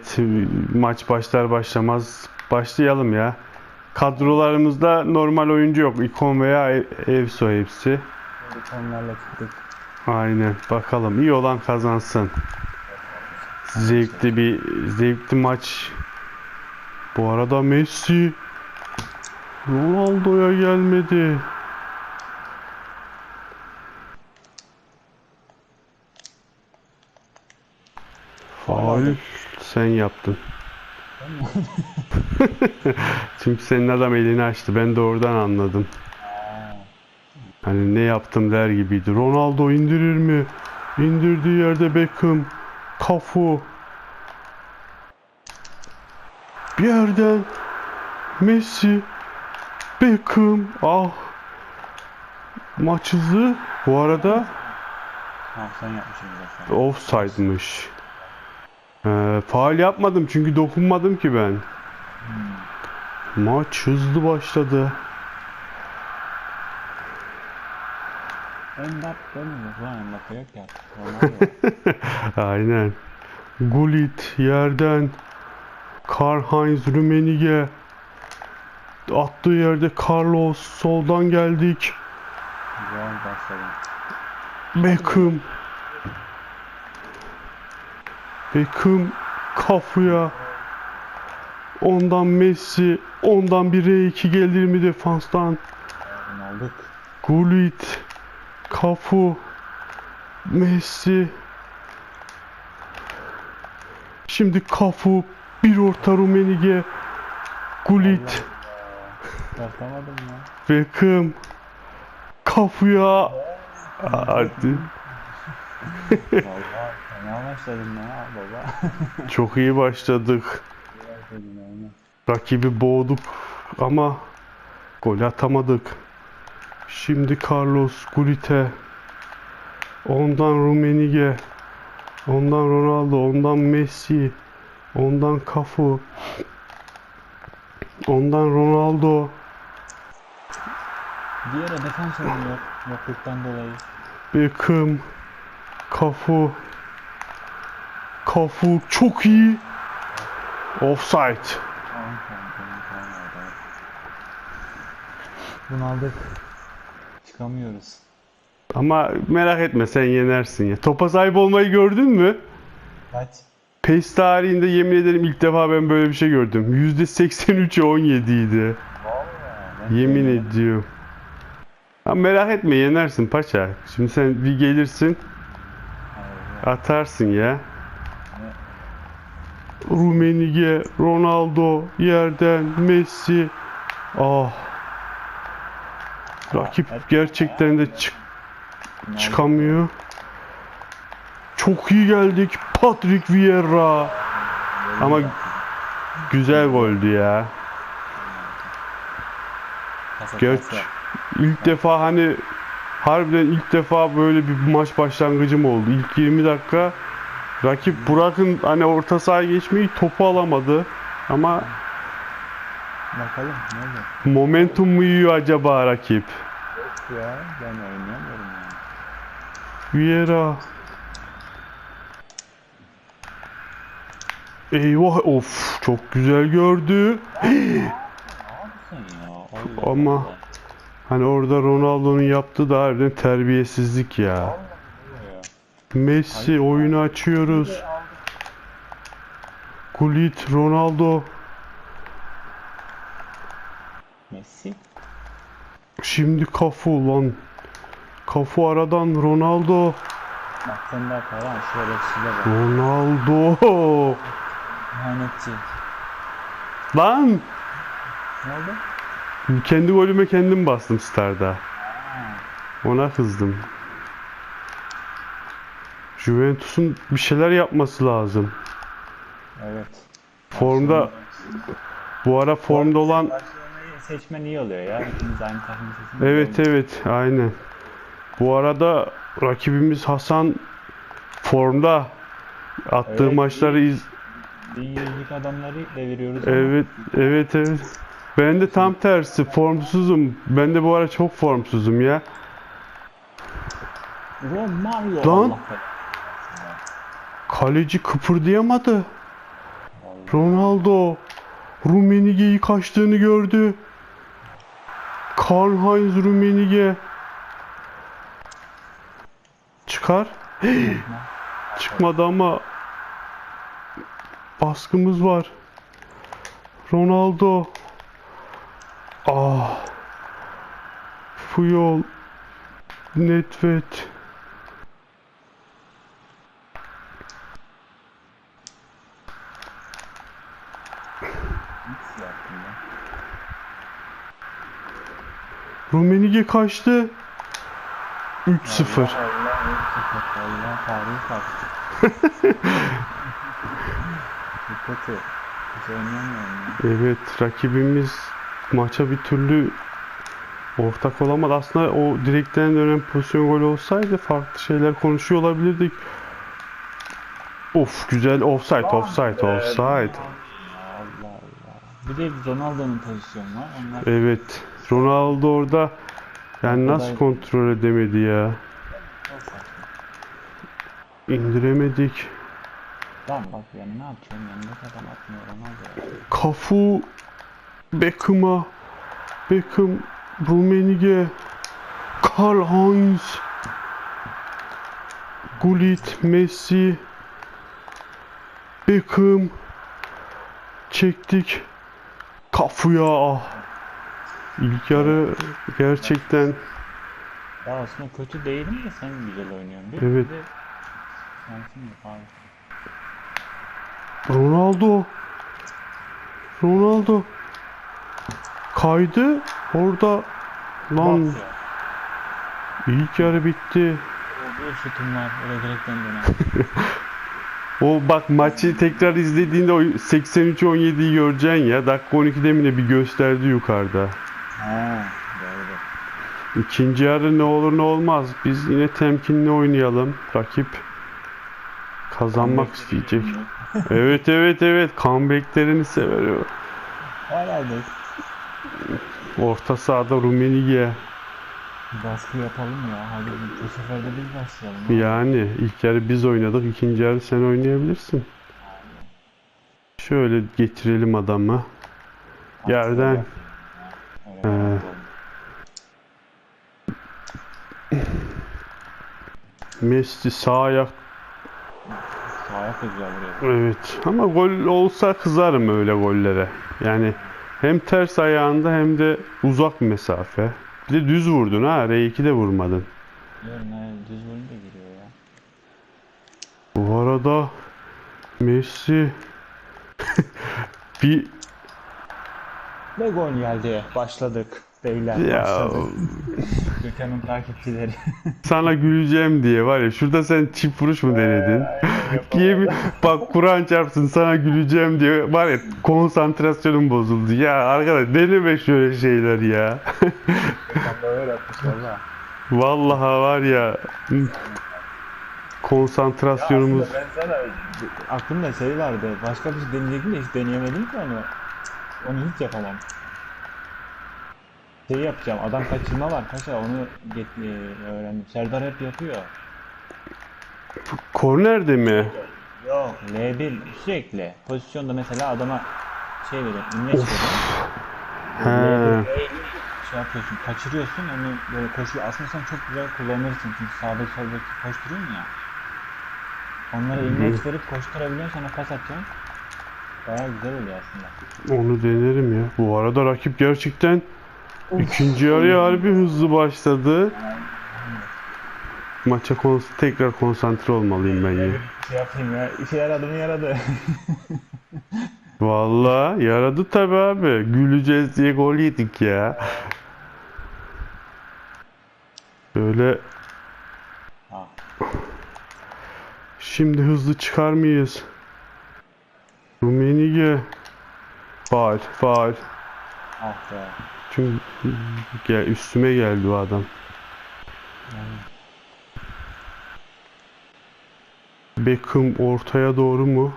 Evet, maç başlar başlamaz başlayalım ya. Kadrolarımızda normal oyuncu yok. İkon veya Evso hepsi. Onlarla çıktık. Aynen. Bakalım. iyi olan kazansın. Zevkli bir zevkli maç. Bu arada Messi Ronaldo'ya gelmedi. Faul sen yaptın. Çünkü senin adam elini açtı. Ben de oradan anladım. Hani ne yaptım der gibiydi. Ronaldo indirir mi? İndirdiği yerde Beckham. Kafu. Bir yerden Messi. Beckham. Ah. Maç hızı. Bu arada offside'mış. Ee, faal yapmadım çünkü dokunmadım ki ben. Maç hızlı başladı. Mbappe mi? Ulan Mbappe yok ya. Ronaldo. Aynen. Gullit yerden Karl-Heinz Rummenigge attığı yerde Carlos soldan geldik. Güzel. Beckham Beckham kafaya ondan Messi ondan bir R2 gelir mi defanstan aldık. Gullit Kafu Messi Şimdi Kafu bir orta Rumenige Gullit Yapamadım ya. Beckham Kafu'ya Hadi. Fena başladım ya baba. Çok iyi başladık. Rakibi boğduk ama gol atamadık. Şimdi Carlos Gullit'e ondan Rummenigge ondan Ronaldo ondan Messi ondan Cafu ondan Ronaldo Diğer defans oynuyor. Yokluktan dolayı. Beckham Cafu Cafu çok iyi offside. Bunu aldık. Çıkamıyoruz. ama merak etme sen yenersin ya topa sahip olmayı gördün mü? Kaç? PES tarihinde yemin ederim ilk defa ben böyle bir şey gördüm. %83'e 17 idi. Yemin sevmiyorum. ediyorum. Ha merak etme yenersin paça. Şimdi sen bir gelirsin atarsın ya. Rumenige, Ronaldo, yerden Messi. Ah. Rakip gerçekten de çık çıkamıyor. Çok iyi geldik. Patrick Vieira. Ama güzel goldü ya. Geç. İlk defa hani harbiden ilk defa böyle bir maç başlangıcım oldu. İlk 20 dakika rakip Burak'ın hani orta sahaya geçmeyi topu alamadı. Ama Bakalım ne olacak? momentum mu yiyor acaba rakip? Yok ya ben oynayamıyorum ya. Vieira. Eyvah of çok güzel gördü. Sen ya. Allah Ama- Allah. Hani orada Ronaldo'nun yaptığı da harbiden terbiyesizlik ya. Messi oyunu açıyoruz. Gullit, Ronaldo. Messi. Şimdi Cafu lan. Cafu aradan Ronaldo. Bak sen de falan şöyle size bak. Ronaldo. İhanetçi. Lan Ne oldu? kendi golüme kendim bastım Star'da. Ona kızdım. Juventus'un bir şeyler yapması lazım. Evet. Formda bu ara formda olan seçmen iyi oluyor ya. İkimiz aynı takımı seçmek Evet evet aynen. Bu arada rakibimiz Hasan formda attığı Evet, maçları iz yüzlük adamları deviriyoruz ama evet evet evet. Ben de tam tersi formsuzum. Ben de bu ara çok formsuzum ya. Romario Lan. Kaleci kıpırdayamadı. Ronaldo Rummenigge'yi kaçtığını gördü. Karl-Heinz Rummenigge çıkar. Çıkmadı ama baskımız var. Ronaldo. Ah. Puyol. Nedved. Nasıl yaptın ya? Rummenigge kaçtı. 3-0. Allah Allah. Allah tarihi kalktı. Bu kötü. Hiç oynayamıyorum ya. Evet rakibimiz maça bir türlü ortak olamadı. Aslında o direkten dönen pozisyon gol olsaydı farklı şeyler konuşuyor olabilirdik. Of güzel offside offside offside. Allah Allah. Bir de Ronaldo'nun pozisyonu var. Onlar Evet Ronaldo orada yani nasıl kontrol edemedi ya. İndiremedik. Tamam bak yani ne yapıyorum yanındaki adam atmıyor Ronaldo. Kafu Beckham'a Beckham Rummenigge Karl Heinz Gullit Messi Beckham çektik Kafu'ya ah. İlk yarı gerçekten Ya aslında kötü değilim de sen güzel oynuyorsun. Bir Evet. De şansın yok abi. Ronaldo Ronaldo kaydı orada lan Bak ya. ilk yarı bitti. O bir şutum var. Öyle direkten dönen. O bak maçı tekrar izlediğinde o 83-17'yi göreceksin ya. Dakika 12'de mi ne bir gösterdi yukarıda. Ha, doğru. İkinci yarı ne olur ne olmaz. Biz yine temkinli oynayalım. Rakip kazanmak isteyecek. Evet evet evet. Comeback'lerini sever o. Herhalde Orta sahada Rummenigge. baskı yapalım ya. Hadi bu sefer de biz başlayalım. Yani ilk yarı biz oynadık. ikinci yarı sen oynayabilirsin. Şöyle getirelim adamı. Yerden. Ee. Messi sağ ayak Ayak da güzel vuruyor. Evet ama gol olsa kızarım öyle gollere. Yani hem ters ayağında hem de uzak mesafe. Bir de düz vurdun ha. R2'de vurmadın. Diyorum ha, düz vurunca giriyor ya. Bu arada Messi bir Ve gol geldi. Başladık. Beyler ya başladık. Gökhan'ın takipçileri. sana güleceğim diye var ya şurada sen çift vuruş mu denedin? Yemin bak Kur'an çarpsın sana güleceğim diye var ya konsantrasyonum bozuldu. Ya arkadaş deneme şöyle şeyler ya. Vallahi var ya konsantrasyonumuz Ben sana aklımda şey vardı. Başka bir şey deneyecektim de hiç deneyemedim ki onu. Onu hiç yapamam. Şey yapacağım. Adam kaçırma var. Paşa onu get, e, öğrendim. Serdar hep yapıyor. kornerde mi? Yok. L1 sürekli. Pozisyonda mesela adama şey verir. İmleç verir. He. L1 şey yapıyorsun. Kaçırıyorsun. Onu böyle koşuyor. Aslında sen çok güzel kullanırsın. Çünkü sağda soldaki koşturuyorsun ya. Onlara imleç verip koşturabiliyorsun. Sana pas atacaksın. Baya güzel oluyor aslında. Onu denerim ya. Bu arada rakip gerçekten ikinci yarıya harbi hızlı başladı. Maça kons tekrar konsantre olmalıyım ben ya. şey yapayım ya. İşe yaradı mı yaradı. Vallahi yaradı tabi abi. Güleceğiz diye gol yedik ya. Böyle şimdi hızlı çıkar mıyız? Rumenige. Faal, faal. Ah be. Çünkü gel, üstüme geldi o adam. Beckham ortaya doğru mu?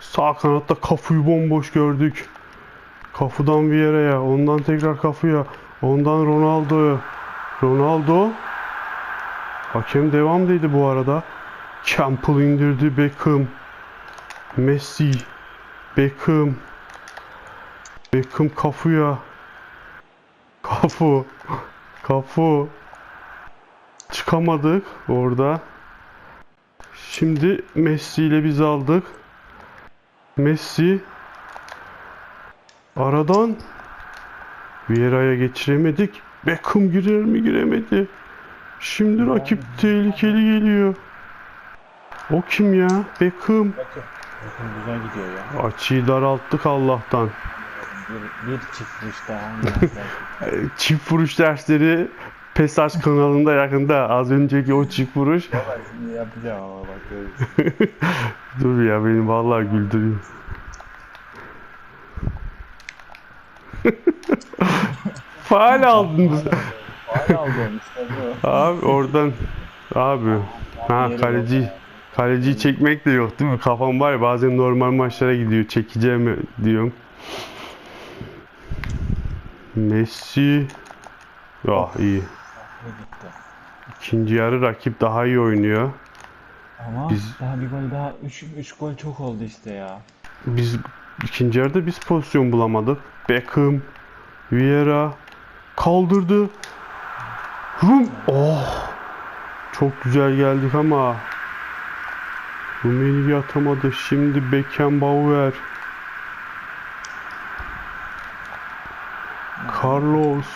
Sağ kanatta Kafu'yu bomboş gördük. Kafu'dan Vieira'ya, ondan tekrar Kafu'ya, ondan Ronaldo'ya. Ronaldo. Hakem devam dedi bu arada. Campbell indirdi Beckham. Messi. Beckham. Beckham kafuya. Kafu. Kafu. Çıkamadık orada. Şimdi Messi ile biz aldık. Messi aradan Vieira'ya geçiremedik. Beckham girer mi giremedi. Şimdi rakip tehlikeli geliyor. O kim ya? Beckham. Bakın güzel gidiyor ya. Açıyı daralttık Allah'tan. Bir, bir çift vuruş daha. Çift vuruş dersleri Pesaj kanalında yakında. Az önceki o çift vuruş. Şimdi yapacağım ama bak. Dur ya beni vallahi güldürüyor. Faal aldınız. Hala aldım işte bu. Abi oradan abi ha kaleci kaleciyi çekmek de yok değil mi? Kafam var ya bazen normal maçlara gidiyor. Çekeceğim diyorum. Messi Ah iyi. İkinci yarı rakip daha iyi oynuyor. Ama Biz- daha bir gol daha 3 3 gol çok oldu işte ya. Biz ikinci yarıda biz pozisyon bulamadık. Beckham, Vieira kaldırdı. Rum. Oh. Çok güzel geldik ama Rummenigge atamadı. Şimdi Beckenbauer. Carlos,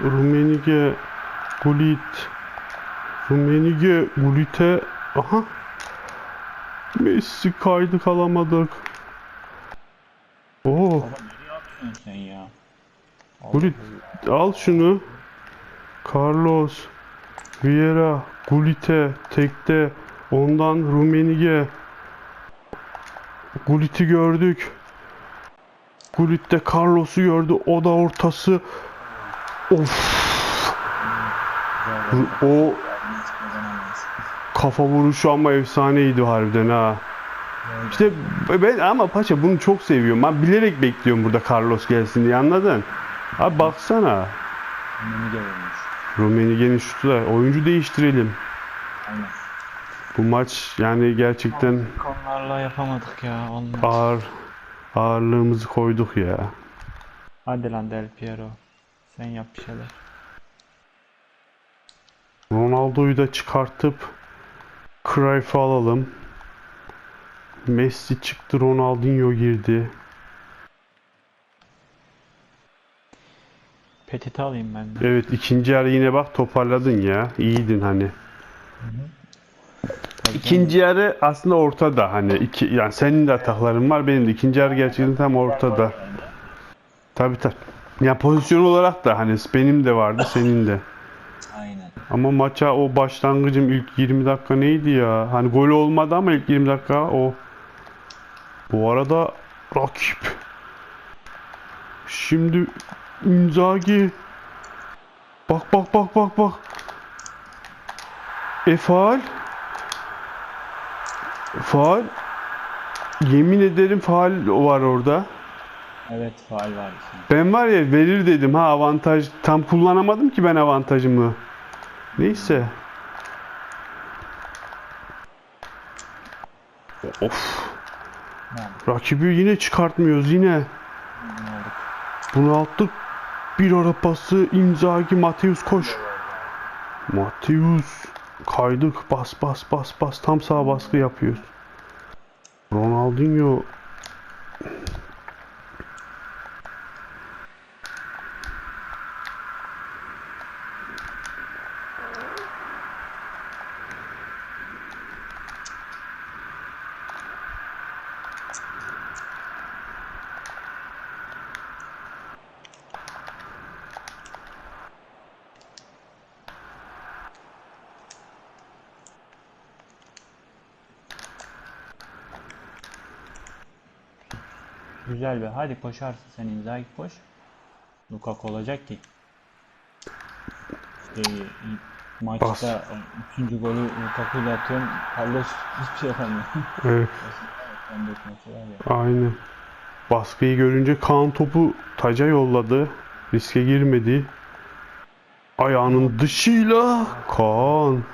Rummenigge, Gullit. Rummenigge, Gullit'e aha Messi kaydı kalamadık. Oo, ya? Gullit al şunu. Carlos, Vieira, Gullit'e tekte. Ondan Rummenigge. Gullit'i gördük. Gullit de Carlos'u gördü. O da ortası. Of. O kafa vuruşu ama efsaneydi harbiden ha. İşte ben ama paşa bunu çok seviyorum. Ben bilerek bekliyorum burada Carlos gelsin diye anladın? Abi baksana. Rummenigge'nin şutu da oyuncu değiştirelim. Aynen. Bu maç yani gerçekten Konularla yapamadık ya. Olmaz. ağır ağırlığımızı koyduk ya. Hadi lan Del Piero. Sen yap bir şeyler. Ronaldo'yu da çıkartıp Cruyff'ı alalım. Messi çıktı, Ronaldinho girdi. Petit'i alayım ben de. Evet ikinci yarı yine bak toparladın ya. İyiydin hani. Tabii İkinci yarı aslında ortada hani iki yani senin de atakların var benim de ikinci yarı gerçekten tam ortada. Tabii tabii. Ya pozisyon olarak da hani benim de vardı senin de. Aynen. Ama maça o başlangıcım ilk 20 dakika neydi ya? Hani gol olmadı ama ilk 20 dakika o. Bu arada rakip. Şimdi Inzaghi. Bak bak bak bak bak. E faal. Yemin ederim faal var orada. Evet faal var şimdi. Ben var ya verir dedim ha avantaj. Tam kullanamadım ki ben avantajımı. Neyse. Of. Rakibi yine çıkartmıyoruz yine. Bunu attık. Bir ara pası Inzaghi Mateus koş. Mateus kaydık bas bas bas bas tam sağ baskı yapıyoruz. Ronaldinho Güzel be. Hadi koşarsın sen Inzaghi koş. Lukaku olacak ki. İşte maçta Bas. ikinci golü Lukaku ile atıyorum. Carlos hiçbir şey yapamıyor. evet. Aynen. Baskıyı görünce Kaan topu taca yolladı. Riske girmedi. Ayağının dışıyla Kaan.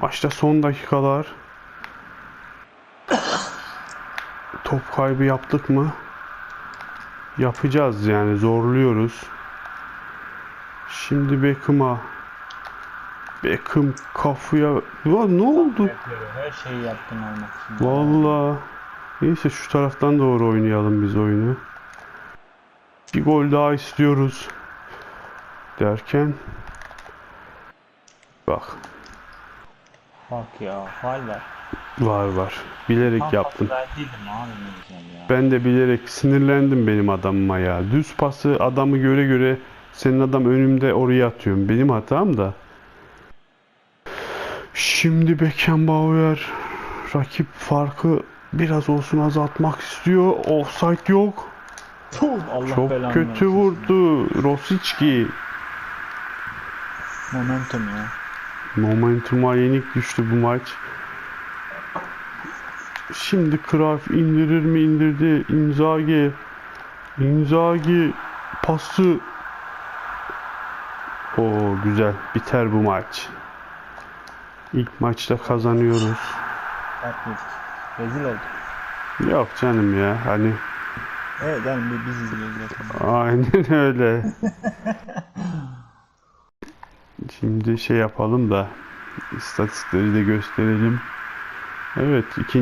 Maçta son dakikalar. Top kaybı yaptık mı? Yapacağız yani zorluyoruz. Şimdi Beckham'a Beckham kafaya Ulan ne oldu? Her şeyi yaptım almak için. Vallahi neyse şu taraftan doğru oynayalım biz oyunu. Bir gol daha istiyoruz. Derken bak Bak ya faal var. var. Bilerek Tam yaptım. pası verdiydim abi ne güzel ya. Ben de bilerek sinirlendim benim adamıma ya. Düz pası adamı göre göre senin adam önümde oraya atıyorum. Benim hatam da. Şimdi Beckenbauer rakip farkı biraz olsun azaltmak istiyor. Offside yok. Allah Çok kötü versin. vurdu Rosicki. Momentum ya. Momentuma yenik düştü bu maç. Şimdi Cruyff indirir mi indirdi. Inzaghi. Inzaghi pası. O güzel. Biter bu maç. İlk maçta kazanıyoruz. Rezil olduk. Yok canım ya. Hani Evet yani bi- biz izliyoruz zaten. aynen öyle. Şimdi şey yapalım da istatistikleri de gösterelim. Evet ikinci